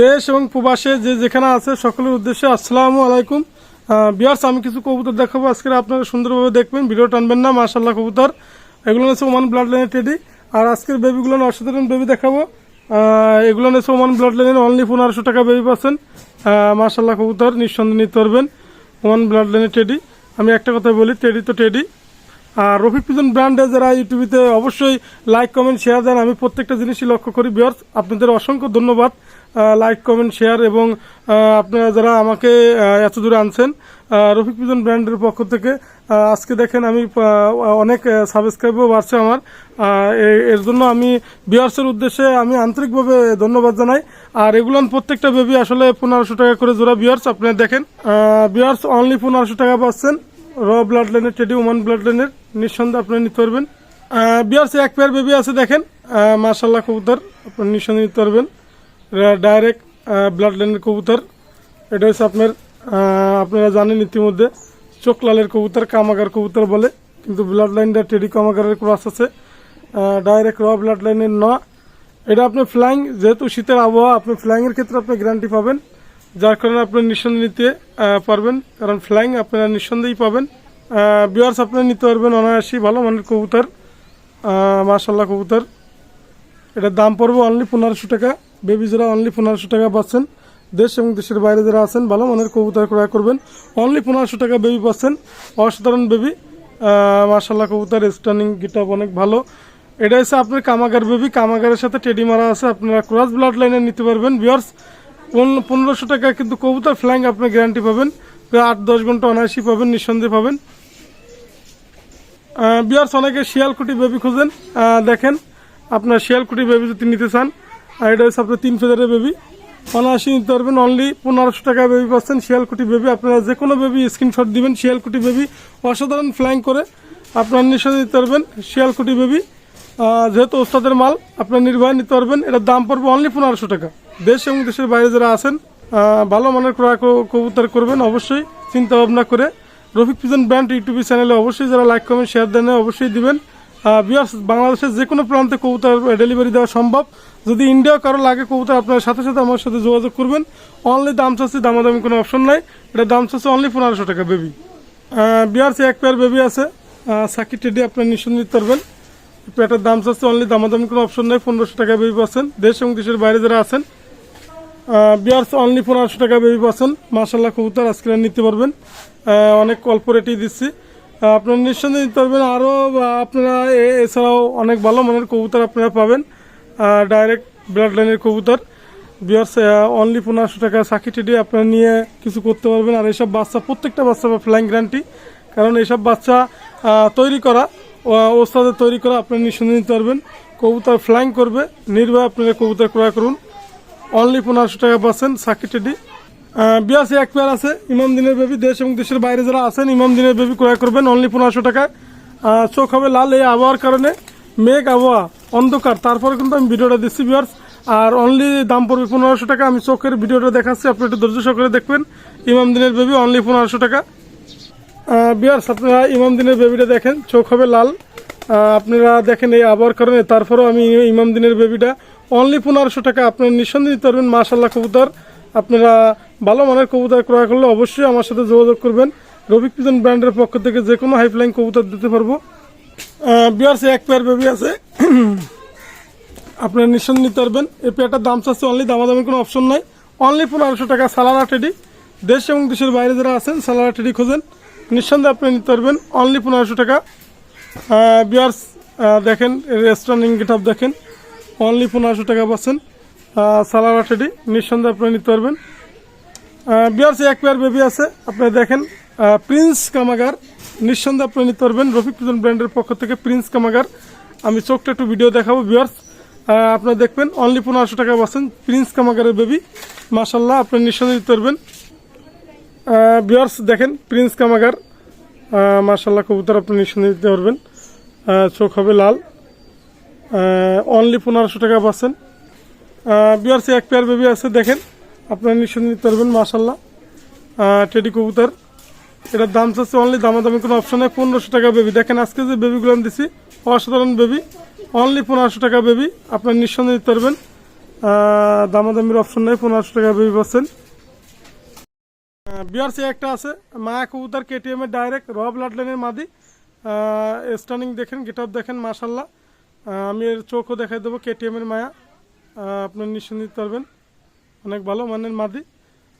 দেশ এবং প্রবাসে যে যেখানে আছে, সকলের উদ্দেশ্যে আসসালামু আলাইকুম। বিয়ার্স, আমি কিছু কবুতর দেখাবো। আজকে আপনারা সুন্দরভাবে দেখবেন, ভিডিও টানবেন না মাশাল্লাহ কবুতর। এগুলো হচ্ছে ওমান ব্লাড লাইনের টেডি আর আজকের বেবিগুলো অসাধারণ বেবি দেখাবো। এগুলো হচ্ছে ওমান ব্লাড লাইনের অনলি পনেরোশো টাকা বেবি পাচ্ছেন। মাশাল্লাহ কবুতর, নিঃসন্দেহে নিতে পারবেন ওমান ব্লাড লাইনের টেডি আমি একটা কথা বলি টেডি তো টেডি আর রফিক পিজন ব্র্যান্ডে যারা ইউটিউবিতে অবশ্যই লাইক কমেন্ট শেয়ার দেন। আমি প্রত্যেকটা জিনিসই লক্ষ্য করি, বিয়ার্স। আপনাদের অসংখ্য ধন্যবাদ। লাইক কমেন্ট শেয়ার এবং আপনারা যারা আমাকে এত দূরে আনছেন রফিক পিজন ব্র্যান্ডের পক্ষ থেকে আজকে দেখেন আমি অনেক সাবস্ক্রাইবও বাড়ছে আমার। এর জন্য আমি বিয়ার্সের উদ্দেশ্যে আমি আন্তরিকভাবে ধন্যবাদ জানাই। আর এগুলো প্রত্যেকটা বেবি আসলে পনেরোশো টাকা করে জোড়া বিয়ার্স আপনারা দেখেন। বিয়ার্স অনলি পনেরোশো টাকা পাচ্ছেন। র ব্লাড লাইনের টেডি ওমান ব্লাড লাইনের নিঃসন্দেহে আপনারা নিতে পারবেন। বিয়ার্সে এক পেয়ার বেবি আছে, দেখেন। মার্শাল্লাহ কবুতর, আপনারা নিঃসন্দেহে নিতে পারবেন। ডাইরেক্ট ব্লাড লাইনের কবুতর। এটা হচ্ছে আপনার আপনারা জানেন ইতিমধ্যে চোখ লালের কবুতর, কামাগার কবুতর বলে, কিন্তু ব্লাড লাইনটা টেডি কামাগারের ক্রস আছে। ডাইরেক্ট র ব্লাড লাইনের ন। এটা আপনি ফ্লাইং যেহেতু শীতের আবহাওয়া, আপনি ফ্লাইংয়ের ক্ষেত্রে আপনি গ্যারান্টি পাবেন। যার কারণে আপনি নিঃসন্দেহে নিতে পারবেন। কারণ ফ্লাইং আপনারা নিঃসন্দেহেই পাবেন। বিয়ার্স আপনারা নিতে পারবেন অনায়াসী ভালো মানের কবুতর। মার্শাল্লাহ কবুতর। এটার দাম পড়বে অনলি পনেরোশো টাকা। বেবি যারা অনলি পনেরোশো টাকা পাচ্ছেন, দেশ এবং দেশের বাইরে যারা আছেন, ভালো মানের কবুতর ক্রয় করবেন। অনলি পনেরোশো টাকা বেবি পাচ্ছেন, অসাধারণ বেবি। মার্শাল্লাহ কবুতর স্টার্নিং গিটাপ অনেক ভালো। এটা হচ্ছে আপনার কামাগার বেবি। কামাগারের সাথে টেডি মারা আছে, আপনারা ক্রস ব্লাড লাইনে নিতে পারবেন বিয়ার্স পনেরোশো টাকা কিন্তু কবুতর ফ্ল্যাং আপনি গ্যারান্টি পাবেন। প্রায় আট, দশ ঘণ্টা অনায়াসী পাবেন, নিঃসন্দেহে পাবেন। বিয়ার্স অনেকে শিয়ালকুটি বেবি খুঁজেন। দেখেন, আপনার শিয়ালকুটি বেবি যদি নিতে চান আর এটা হচ্ছে আপনার তিন ফেজারের বেবি অনায়াসী নিতে পারবেন অনলি পনেরোশো টাকা বেবি পাচ্ছেন। শিয়ালকুটি বেবি আপনারা যে কোনো বেবি স্ক্রিনশট দিবেন, শিয়ালকুটি বেবি অসাধারণ ফ্লাইং করে আপনার নিঃসন্দেহে নিতে পারবেন, শিয়ালকুটি বেবি যেহেতু ওস্তাদের মাল, আপনার নির্ভয় নিতে পারবেন। এটার দাম পড়বে অনলি পনেরোশো টাকা। দেশ এবং দেশের বাইরে যারা আছেন ভালো মানের ক্রয় কবুতর করবেন, অবশ্যই চিন্তা ভাবনা করে। রফিক পিজন ব্র্যান্ড ইউটিউব চ্যানেলে অবশ্যই যারা লাইক কমেন্ট শেয়ার দেন, অবশ্যই দিবেন। বাংলাদেশের যে কোনো প্রান্তে কবুতর ডেলিভারি দেওয়া সম্ভব। যদি ইন্ডিয়া কারও লাগে কবুতর, আপনার সাথে সাথে আমার সাথে যোগাযোগ করবেন। অনলি দাম চাচ্ছি, দামাদামি কোনো অপশন নাই। এটা দাম চাচ্ছে অনলি পনেরোশো টাকা বেবি বিয়ার্স এক পেয়ার বেবি আছে। সাকি টেডি, আপনার নিঃসন্দেহে নিতে পারবেন। পেটার দাম চাচ্ছে অনলি দামাদামি কোনো অপশন নেই। পনেরোশো টাকা বেবি পাচ্ছেন। দেশ এবং দেশের বাইরে যারা আছেন বিয়ার্স অনলি পনেরোশো টাকা বেবি পাচ্ছেন। মার্শাল্লাহ কবুতর আজকে নিতে পারবেন। অনেক অল্প রেটেই দিচ্ছি। আপনারা নিঃসন্দেহে নিতে পারবেন আরও আপনারা এছাড়াও অনেক ভালো মানের কবুতর আপনারা পাবেন। ডাইরেক্ট ব্লাড লাইনের কবুতর। বিয়ার্স অনলি পনেরোশো টাকা সাকি টেডি আপনারা নিয়ে কিছু করতে পারবেন। আর এইসব বাচ্চা, প্রত্যেকটা বাচ্চা ফ্লাইং গ্যারান্টি কারণ এইসব বাচ্চা তৈরি করা ওস্তাদের তৈরি করা আপনারা নিঃসন্দেহে নিতে পারবেন। কবুতর ফ্লাইং করবে, নির্ভয় আপনারা কবুতর ক্রয় করুন। অনলি পনেরোশো টাকা পাচ্ছেন সাকি টেডি। বিয়াসি এক পেয়ার আছে, ইমাম দিনের বেবি, দেশ এবং দেশের বাইরে যারা আছেন, ইমাম দিনের বেবি ক্রয় করবেন অনলি পনেরোশো টাকায় চোখ হবে লাল এই আবহাওয়ার কারণে। মেঘ, আবহাওয়া, অন্ধকার, তারপরে কিন্তু আমি ভিডিওটা দিচ্ছি বিয়ার্স আর অনলি দাম পড়বে পনেরোশো টাকা, আমি চোখের ভিডিওটা দেখাচ্ছি, আপনি একটু ধৈর্য সহকারে দেখবেন। ইমাম দিনের বেবি অনলি পনেরোশো টাকা। বিয়ার্স আপনারা ইমাম দিনের বেবিটা দেখেন, চোখ হবে লাল। আপনারা দেখেন এই আবহাওয়ার কারণে, তারপরেও আমি ইমাম দিনের বেবিটা অনলি পনেরোশো টাকা, আপনারা নিঃসন্দেহে নিতে পারবেন মাশাল্লাহ কবুতর। আপনারা ভালো মানের কবুতর ক্রয় করলে অবশ্যই আমার সাথে যোগাযোগ করবেন। রবিক পিজন ব্র্যান্ডের পক্ষ থেকে যে কোনো হাইফলাইন কবুতর দিতে পারব। বিয়ার্স এক পেয়ার বেবি আছে। আপনারা নিঃসন্দ নিতে পারবেন। এই পেয়ারটার দাম চাচ্ছে অনলি দামাদামি কোনো অপশন নাই। অনলি পনেরোশো টাকা সালারা টেডি দেশ এবং দেশের বাইরে যারা আছেন সালারা টেডি খোঁজেন। নিঃসন্দেহে আপনি নিতে পারবেন। অনলি পনেরোশো টাকা। বিয়ার্স দেখেন রেস্টুরেন্ট গেট দেখেন। অনলি পনেরোশো টাকা পাচ্ছেন। সালারা টেডি নিঃসন্দেহে আপনি নিতে পারবেন। বিয়ার্স এক পেয়ার বেবি আছে আপনি দেখেন প্রিন্স কামাগার নিঃসন্দেহে আপনি নিতে পারবেন। রফিক পিজন ব্র্যান্ডের পক্ষ থেকে প্রিন্স কামাগার আমি চোখটা একটু ভিডিও দেখাবো বিয়ার্স আপনারা দেখবেন অনলি পনেরোশো টাকা পাচ্ছেন প্রিন্স কামাগারের বেবি মাসাল্লাহ আপনি নিঃসন্দেহে নিতে পারবেন। বিয়ার্স দেখেন প্রিন্স কামাগার মার্শাল্লাহ কবুতর আপনি নিঃসন্দেহে দিতে পারবেন। চোখ হবে লাল। অনলি পনেরোশো টাকা পাচ্ছেন। বিয়ার্স এক পেয়ার বেবি আছে দেখেন। আপনারা নিঃসন্দেহে নিতে পারবেন মার্শাল্লাহ টেডি কবুতর। এটার দাম চাচ্ছে অনলি দামাদামি কোনো অপশন নেই পনেরোশো টাকা বেবি দেখেন আজকে যে বেবিগুলো আমি দিছি অসাধারণ বেবি অনলি পনেরোশো টাকা বেবি আপনার নিঃসন্দেহে নিতে পারবেন। দামাদামির অপশন নেই পনেরোশো টাকা বেবি পাচ্ছেন। বিআরসি একটা আছে মায়া কবুতর কেটিএম এর ডাইরেক্ট র ব্লাড লাইনের মাদি। স্টানিং দেখেন গেট দেখেন মাশাল্লাহ আহ, আমি এর চোখও দেখাই দেবো কেটিএম এর মায়া। আহ, আপনি নিশ্চয় নিতে পারবেন। অনেক ভালো মানের মাদি।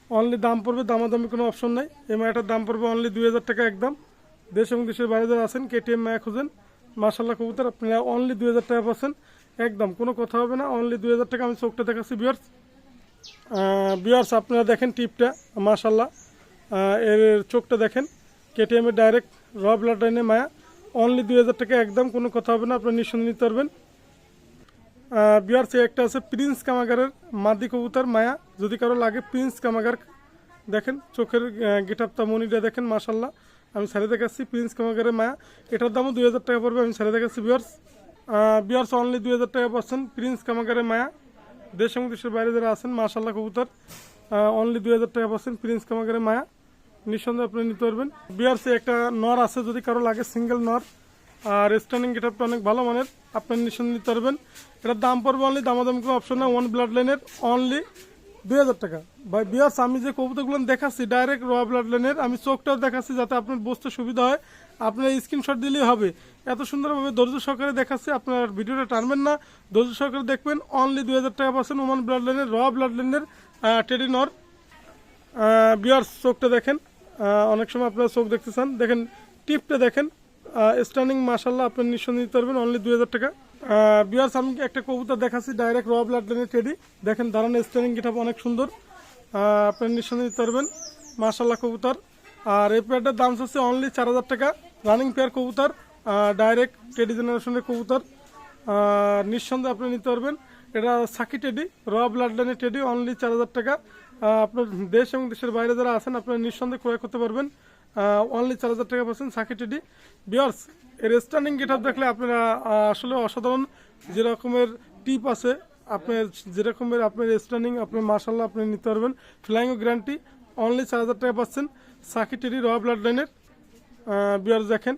অনলি দাম পড়বে দামাদামি কোনো অপশন নাই। এই মায়াটার দাম পড়বে অনলি দুই হাজার টাকা একদম দেশ এবং দেশের বাইরে যারা আছেন কেটিএম মায়া খুঁজেন। মাশাল্লাহ কবুতর আপনারা অনলি দুই হাজার টাকা পাচ্ছেন। একদম কোনো কথা হবে না অনলি দুই হাজার টাকা আমি চোখটা দেখাচ্ছি বিয়ার্স বিয়ার্স আপনারা দেখেন টিপটা মাশাল্লাহ আহ, এর চোখটা দেখেন কেটিএম এর ডাইরেক্ট র ব্লাড লাইনে মায়া। অনলি দুই হাজার টাকা একদম কোনো কথা হবে না আপনারা নিঃসন্দেহে নিতে পারবেন। বিয়ার্স একটা আছে প্রিন্স কামাগারের মাদি কবুতর মায়া। যদি কারও লাগে প্রিন্স কামাগার, দেখেন চোখের গেট আপটা মনিটা দেখেন মাশাল্লাহ আমি সারে দেখাচ্ছি, প্রিন্স কামাগারের মায়া। এটার দামও দুই হাজার টাকা পড়বে, আমি সারে দেখাচ্ছি বিয়ার্স বিয়ার্স অনলি দুই হাজার টাকা পাচ্ছেন প্রিন্স কামাগারের মায়া। দেশ এবং দেশের বাইরে যারা আছেন মাশাল্লাহ কবুতর। অনলি দুই হাজার টাকা পাচ্ছেন প্রিন্স কামাগারের মায়া। নিঃসন্দেহে আপনি নিতে পারবেন। বিয়ার্সে একটা নর আছে, যদি কারও লাগে সিঙ্গেল নর। আর স্ট্যান্ডিং গেটআপটা অনেক ভালো মানের। আপনার নিঃসন্দেহে নিতে পারবেন। এটার দাম পড়বে অনলি দামাদামি কোনো অপশন না ওয়ান ব্লাড লাইনের অনলি দুই হাজার টাকা। ভাই বিয়ার্স আমি যে কবুতরগুলো দেখাচ্ছি ডাইরেক্ট র ব্লাড লাইনের আমি চোখটাও দেখাচ্ছি যাতে আপনার বুঝতে সুবিধা হয়। আপনার স্ক্রিনশট দিলেই হবে। এত সুন্দরভাবে ধৈর্য সহকারে দেখাচ্ছি, আপনার ভিডিওটা টানবেন না। ধৈর্য সহকারে দেখবেন অনলি দুই হাজার টাকা পাচ্ছেন ওমান ব্লাড লাইনের র ব্লাড লাইনের টেডি নর বিয়ার্স চোখটা দেখেন। অনেক সময় আপনারা চোখ দেখতে চান। দেখেন, টিপটা দেখেন। স্ট্যান্ডিং মাসাল্লাহ আপনি নিঃসন্দেহে নিতে পারবেন অনলি দুই হাজার টাকা। বিয়ার্স আমি একটা কবুতর দেখাচ্ছি ডাইরেক্ট র ব্লাড লাইনের টেডি দেখেন দাঁড়ানো স্ট্যান্ডিং গেটআপ অনেক সুন্দর। আপনি নিঃসন্দেহে নিতে পারবেন মাসাল্লাহ কবুতর। আর এই পেয়ারটার দাম হচ্ছে অনলি চার হাজার টাকা। রানিং পেয়ার কবুতর ডাইরেক্ট টেডি জেনারেশনের কবুতর। নিঃসন্দেহে আপনি নিতে পারবেন। এটা সাকি টেডি র ব্লাড লাইনের টেডি অনলি চার হাজার টাকা। আপনার দেশ এবং দেশের বাইরে যারা আছেন, আপনারা নিঃসন্দেহে ক্রয় করতে পারবেন। অনলি চার হাজার টাকা পাচ্ছেন সাকি টেডি বিয়ার্স এর স্ট্যান্ডিং গেট দেখলে আপনারা আসলে অসাধারণ যেরকমের টিপ আছে আপনার যেরকমের আপনার স্ট্যান্ডিং আপনার মার্শাল্লাহ আপনি নিতে পারবেন। ফ্লাইং গ্যারান্টি অনলি চার হাজার টাকা পাচ্ছেন সাকি টেডি র ব্লাড লাইনের বিয়ার্স দেখেন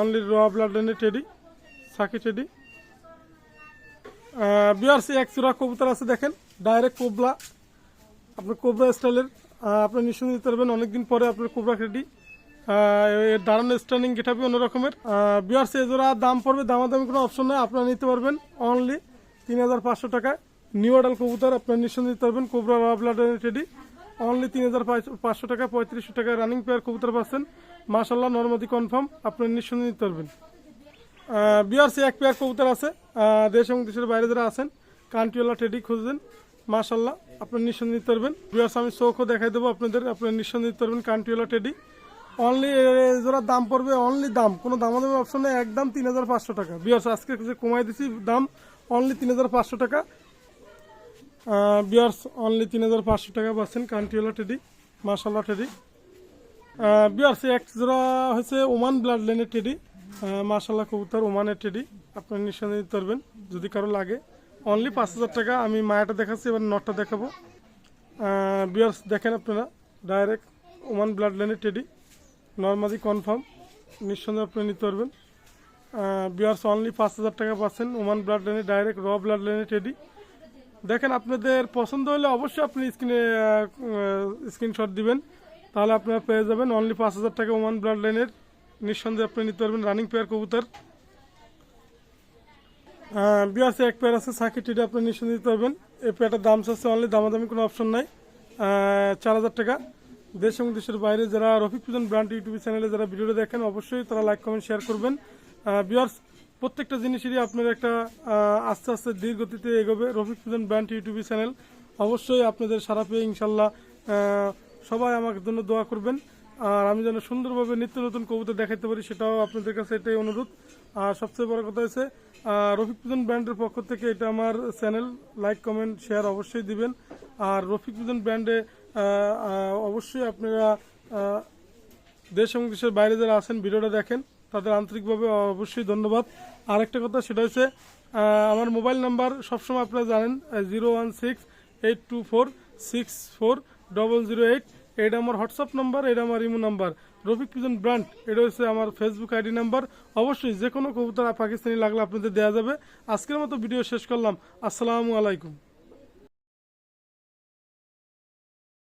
অনলি র ব্লাড লাইনের টেডি সাকি টেডি বিআরসি এক চূড়া কবুতর আছে দেখেন ডাইরেক্ট কোবলা আপনার কোবরা স্টাইলের আপনি নিশ্চয় নিতে পারবেন। অনেকদিন পরে আপনার কোবরা রেডি এর দাঁড়ানো স্ট্যান্ডিং গেটাবি অন্য রকমের বিআরসি এজোড়া দাম পড়বে, দামাদামি কোনো অপশন নেই, আপনারা নিতে পারবেন অনলি তিন হাজার পাঁচশো টাকায়। নিউ অডাল কবুতর আপনার নিশ্চয় নিতে পারবেন কোবরা ব্লাড রেডি অনলি তিন হাজার পাঁচশো টাকা, পঁয়ত্রিশশো টাকায় রানিং পেয়ার কবুতর পাচ্ছেন। মাসাল্লাহ নর্মাদি কনফার্ম আপনার নিশ্চয় নিতে পারবেন। বিআরসি এক পেয়ার কবুতর আছে। দেশ এবং দেশের বাইরে যারা আছেন কান্ট্রিওয়ালা টেডি খুঁজছেন মাশাল্লাহ আপনার নিঃসন্দেহে নিতে পারবেন। বিআরস আমি চোখও দেখাই দেবো, আপনাদের, আপনার নিঃসন্দেহে নিতে পারবেন কান্ট্রিওয়ালা টেডি অনলি যারা দাম পড়বে অনলি দাম। কোনো দামাদামি অপশন নেই একদম তিন হাজার পাঁচশো টাকা। বিআরস আজকে যে কমাই দিছি, দাম অনলি তিন হাজার পাঁচশো টাকা। বিয়ার্স অনলি তিন হাজার পাঁচশো টাকা পাচ্ছেন কান্ট্রিওয়ালা টেডি মাশাল্লাহ টেডি বিয়ার্স এক জোড়া হচ্ছে ওমান ব্লাড লাইনের টেডি মাশাল্লাহ কবুতর ওমানের টেডি আপনার নিঃসন্দেহে নিতে পারবেন, যদি কারও লাগে। অনলি পাঁচ হাজার টাকা, আমি মায়াটা দেখাচ্ছি, এবার নটটা দেখাবো। বিয়ার্স দেখেন আপনারা ডাইরেক্ট ওমান ব্লাড লাইনের টেডি নর্মালি কনফার্ম নিঃসন্দেহে আপনি নিতে পারবেন। বিয়ার্স অনলি পাঁচ হাজার টাকা পাচ্ছেন। ওমান ব্লাড লাইনে ডাইরেক্ট র ব্লাড লাইনে টেডি দেখেন, আপনাদের পছন্দ হলে অবশ্যই আপনি স্ক্রিনে স্ক্রিনশট দিবেন। তাহলে আপনারা পেয়ে যাবেন। অনলি পাঁচ হাজার টাকা ওমান ব্লাড লাইনের নিঃসন্দেহে আপনি নিতে পারবেন রানিং পেয়ার কবুতর। বিয়াসে এক পেয়ার আছে সাকি টিডি আপনি নিঃসন্দেহে নিতে পারবেন। এই পেয়ারটার দাম চাচ্ছে অনলি দামাদামি কোনো অপশন নাই। চার হাজার টাকা। দেশ এবং দেশের বাইরে যারা রফিক পুজন ব্র্যান্ড ইউটিউব চ্যানেলে যারা ভিডিওটা দেখেন, অবশ্যই তারা লাইক কমেন্ট শেয়ার করবেন। বিয়ার্স প্রত্যেকটা জিনিসেরই আপনার একটা আস্তে আস্তে ধীর গতিতে এগোবে Rafiq pigeon brand YouTube channel. অবশ্যই আপনাদের সারা পেয়ে ইনশাল্লাহ সবাই আমার জন্য দোয়া করবেন। আর আমি যেন সুন্দরভাবে নিত্য নতুন কবিতা দেখাতে পারি, সেটাও আপনাদের কাছে এটাই অনুরোধ। আর সবচেয়ে বড় কথা হচ্ছে রফিক পুজন ব্র্যান্ডের পক্ষ থেকে এটা আমার চ্যানেল লাইক কমেন্ট শেয়ার অবশ্যই দিবেন। আর রফিক পুজন ব্র্যান্ডে অবশ্যই আপনারা দেশ এবং দেশের বাইরে যারা আছেন, ভিডিওটা দেখেন, তাদের আন্তরিকভাবে অবশ্যই ধন্যবাদ। আর একটা কথা, সেটা হচ্ছে আমার মোবাইল নাম্বার সবসময় আপনারা জানেন zero one six eight two four six four double zero eight. এটা আমার হোয়াটসঅ্যাপ নাম্বার, এটা আমার imo number. Rafiq pigeon brand এটা হচ্ছে আমার ফেসবুক আইডি নাম্বার। অবশ্যই যে কোনো কবুতর পাকিস্তানি লাগলে আপনাদের দেওয়া যাবে। আজকের মতো ভিডিও শেষ করলাম। আসসালামু আলাইকুম।